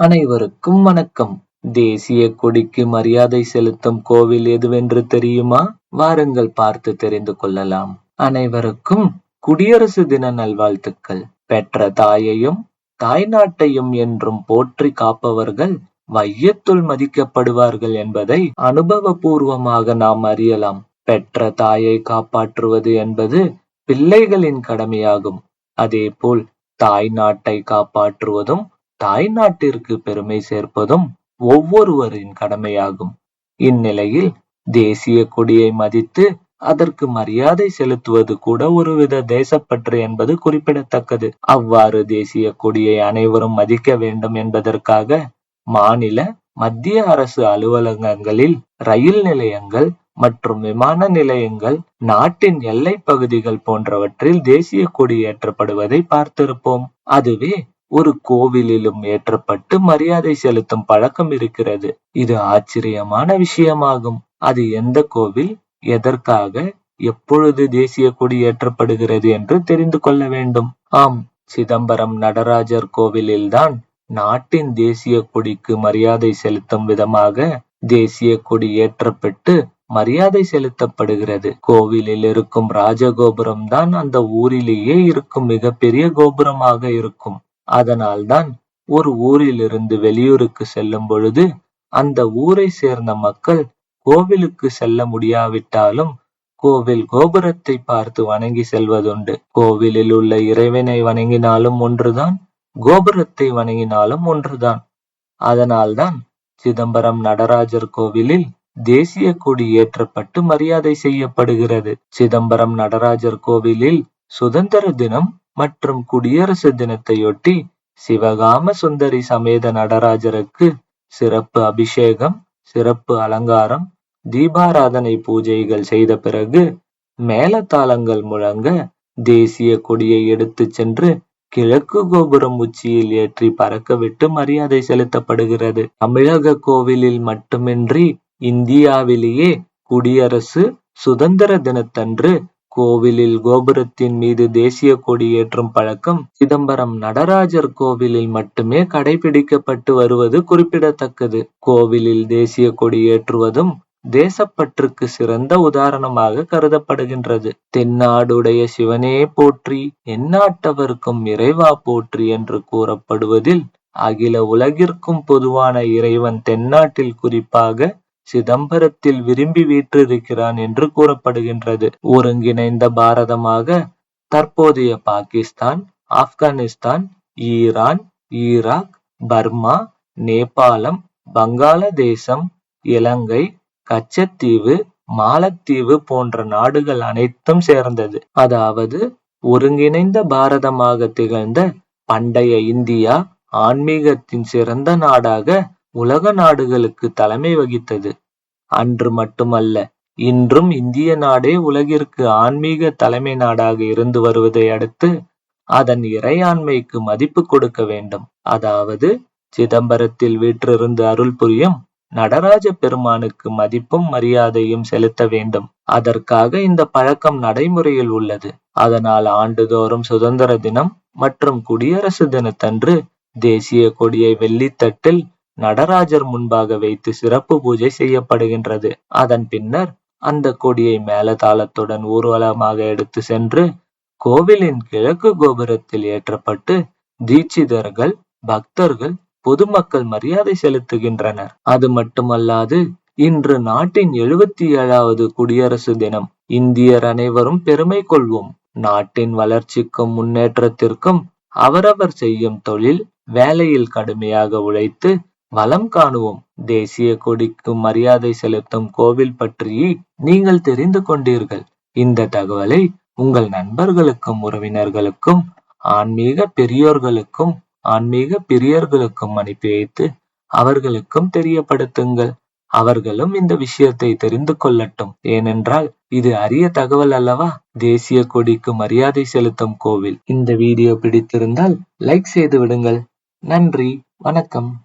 அனைவருக்கும் வணக்கம். தேசிய கொடிக்கு மரியாதை செலுத்தும் கோவில் எதுவென்று தெரியுமா? வாருங்கள் பார்த்து தெரிந்து கொள்ளலாம். அனைவருக்கும் குடியரசு தின நல்வாழ்த்துக்கள். பெற்ற தாயையும் தாய்நாட்டையும் என்றும் போற்றி காப்பவர்கள் வையத்துள் மதிக்கப்படுவார்கள் என்பதை அனுபவபூர்வமாக நாம் அறியலாம். பெற்ற தாயை காப்பாற்றுவது என்பது பிள்ளைகளின் கடமையாகும். அதேபோல் தாய் நாட்டை காப்பாற்றுவதும் தாய் நாட்டிற்கு பெருமை சேர்ப்பதும் ஒவ்வொருவரின் கடமையாகும். இந்நிலையில் தேசிய கொடியை மதித்து அதற்கு மரியாதை செலுத்துவது கூட ஒருவித தேசப்பற்று என்பது குறிப்பிடத்தக்கது. அவ்வாறு தேசிய கொடியை அனைவரும் மதிக்க வேண்டும் என்பதற்காக மாநில மத்திய அரசு அலுவலகங்களில் ரயில் நிலையங்கள் மற்றும் விமான நிலையங்கள் நாட்டின் எல்லை பகுதிகள் போன்றவற்றில் தேசிய கொடி ஏற்றப்படுவதை பார்த்திருப்போம். அதுவே ஒரு கோவிலிலும் ஏற்றப்பட்டு மரியாதை செலுத்தும் பழக்கம் இருக்கிறது. இது ஆச்சரியமான விஷயமாகும். அது எந்த கோவில் எதற்காக எப்பொழுது தேசிய கொடி ஏற்றப்படுகிறது என்று தெரிந்து கொள்ள வேண்டும். ஆம் சிதம்பரம் நடராஜர் கோவிலில்தான் நாட்டின் தேசிய கொடிக்கு மரியாதை செலுத்தும் விதமாக தேசிய கொடி ஏற்றப்பட்டு மரியாதை செலுத்தப்படுகிறது. கோவிலில் இருக்கும் ராஜகோபுரம் தான் அந்த ஊரிலேயே இருக்கும் மிகப்பெரிய கோபுரமாக இருக்கும். அதனால்தான் ஒரு ஊரிலிருந்து வெளியூருக்கு செல்லும் பொழுது அந்த ஊரை சேர்ந்த மக்கள் கோவிலுக்கு செல்ல முடியாவிட்டாலும் கோவில் கோபுரத்தை பார்த்து வணங்கி செல்வதுண்டு. கோவிலில் உள்ள இறைவனை வணங்கினாலும் ஒன்றுதான் கோபுரத்தை வணங்கினாலும் ஒன்றுதான். அதனால்தான் சிதம்பரம் நடராஜர் கோவிலில் தேசிய கொடி ஏற்றப்பட்டு மரியாதை செய்யப்படுகிறது. சிதம்பரம் நடராஜர் கோவிலில் சுதந்திர தினம் மற்றும் குடியரசு தினத்தையொட்டி சிவகாம சுந்தரி சமேத நடராஜருக்கு சிறப்பு அபிஷேகம் சிறப்பு அலங்காரம் தீபாராதனை பூஜைகள் செய்த பிறகு மேலத்தாளங்கள் முழங்க தேசிய கொடியை எடுத்து சென்று கிழக்கு கோபுரம் உச்சியில் ஏற்றி பறக்கவிட்டு மரியாதை செலுத்தப்படுகிறது. தமிழக கோவிலில் மட்டுமின்றி இந்தியாவிலேயே குடியரசு சுதந்திர தினத்தன்று கோவிலில் கோபுரத்தின் மீது தேசிய கொடி ஏற்றும் பழக்கம் சிதம்பரம் நடராஜர் கோவிலில் மட்டுமே கடைபிடிக்கப்பட்டு வருவது குறிப்பிடத்தக்கது. கோவிலில் தேசிய கொடி ஏற்றுவதும் தேசப்பற்றுக்கு சிறந்த உதாரணமாக கருதப்படுகின்றது. தென்னாடுடைய சிவனே போற்றி எந்நாட்டவர்க்கும் இறைவா போற்றி என்று கூறப்படுவதில் அகில உலகிற்கும் பொதுவான இறைவன் தென்னாட்டில் குறிப்பாக சிதம்பரத்தில் விரும்பி வீற்றிருக்கிறான் என்று கூறப்படுகின்றது. ஒருங்கிணைந்த பாரதமாக தற்போதைய Pakistan Afghanistan Iran Iraq Burma நேபாளம் வங்காளதேசம் இலங்கை கச்சத்தீவு மாலத்தீவு போன்ற நாடுகள் அனைத்தும் சேர்ந்தது. அதாவது ஒருங்கிணைந்த பாரதமாக திகழ்ந்த பண்டைய இந்தியா ஆன்மீகத்தின் சிறந்த நாடாக உலக நாடுகளுக்கு தலைமை வகித்தது. அன்று மட்டுமல்ல இன்றும் இந்திய நாடே உலகிற்கு ஆன்மீக தலைமை நாடாக இருந்து வருவதை அடுத்து அதன் இறையாண்மைக்கு மதிப்பு கொடுக்க வேண்டும். அதாவது சிதம்பரத்தில் வீற்றிருந்து அருள் புரியும் நடராஜ பெருமானுக்கு மதிப்பும் மரியாதையும் செலுத்த வேண்டும். அதற்காக இந்த பழக்கம் நடைமுறையில் உள்ளது. அதனால் ஆண்டுதோறும் சுதந்திர தினம் மற்றும் குடியரசு தினத்தன்று தேசிய கொடியை வெள்ளித்தட்டில் நடராஜர் முன்பாக வைத்து சிறப்பு பூஜை செய்யப்படுகின்றது. அதன் பின்னர் அந்த கொடியை மேலதாளத்துடன் ஊர்வலமாக எடுத்து சென்று கோவிலின் கிழக்கு கோபுரத்தில் ஏற்றப்பட்டு தீட்சிதர்கள் பக்தர்கள் பொதுமக்கள் மரியாதை செலுத்துகின்றனர். அது மட்டுமல்லாது இன்று நாட்டின் எழுபத்தி ஏழாவது குடியரசு தினம். இந்தியர் அனைவரும் பெருமை கொள்வோம். நாட்டின் வளர்ச்சிக்கும் முன்னேற்றத்திற்கும் அவரவர் செய்யும் தொழில் வேலையில் கடுமையாக உழைத்து வளம் காணுவோம். தேசிய கொடிக்கு மரியாதை செலுத்தும் கோவில் பற்றி நீங்கள் தெரிந்து கொண்டீர்கள். இந்த தகவலை உங்கள் நண்பர்களுக்கும் உறவினர்களுக்கும் ஆன்மீக பெரியோர்களுக்கும் ஆன்மீக பிரியர்களுக்கும் அனுப்பி வைத்து அவர்களுக்கும் தெரியப்படுத்துங்கள். அவர்களும் இந்த விஷயத்தை தெரிந்து கொள்ளட்டும். ஏனென்றால் இது அரிய தகவல் அல்லவா? தேசிய கொடிக்கு மரியாதை செலுத்தும் கோவில். இந்த வீடியோ பிடித்திருந்தால் லைக் செய்து விடுங்கள். நன்றி. வணக்கம்.